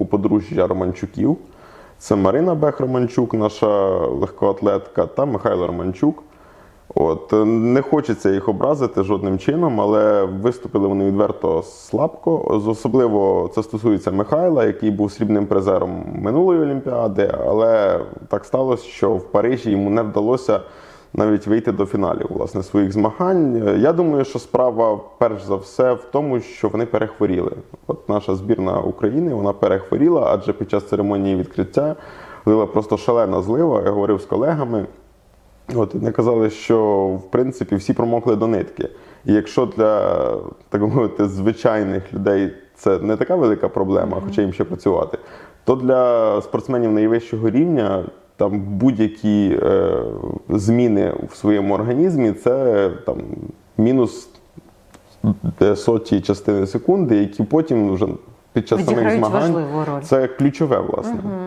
у подружжя Романчуків. Це Марина Бех Романчук, наша легкоатлетка, та Михайло Романчук. От не хочеться їх образити жодним чином, але виступили вони відверто слабко. Особливо це стосується Михайла, який був срібним призером минулої олімпіади. Але так сталося, що в Парижі йому не вдалося навіть вийти до фіналів власне своїх змагань. Я думаю, що справа перш за все в тому, що вони перехворіли. От наша збірна України вона перехворіла, адже під час церемонії відкриття лила просто шалена злива. Я говорив з колегами. От вони казали, що в принципі всі промокли до нитки. І якщо для так мовити звичайних людей це не така велика проблема, хоча їм ще працювати, то для спортсменів найвищого рівня там будь-які е, зміни в своєму організмі це там мінус сотні соті частини секунди, які потім вже під час самих змагань це ключове, власне.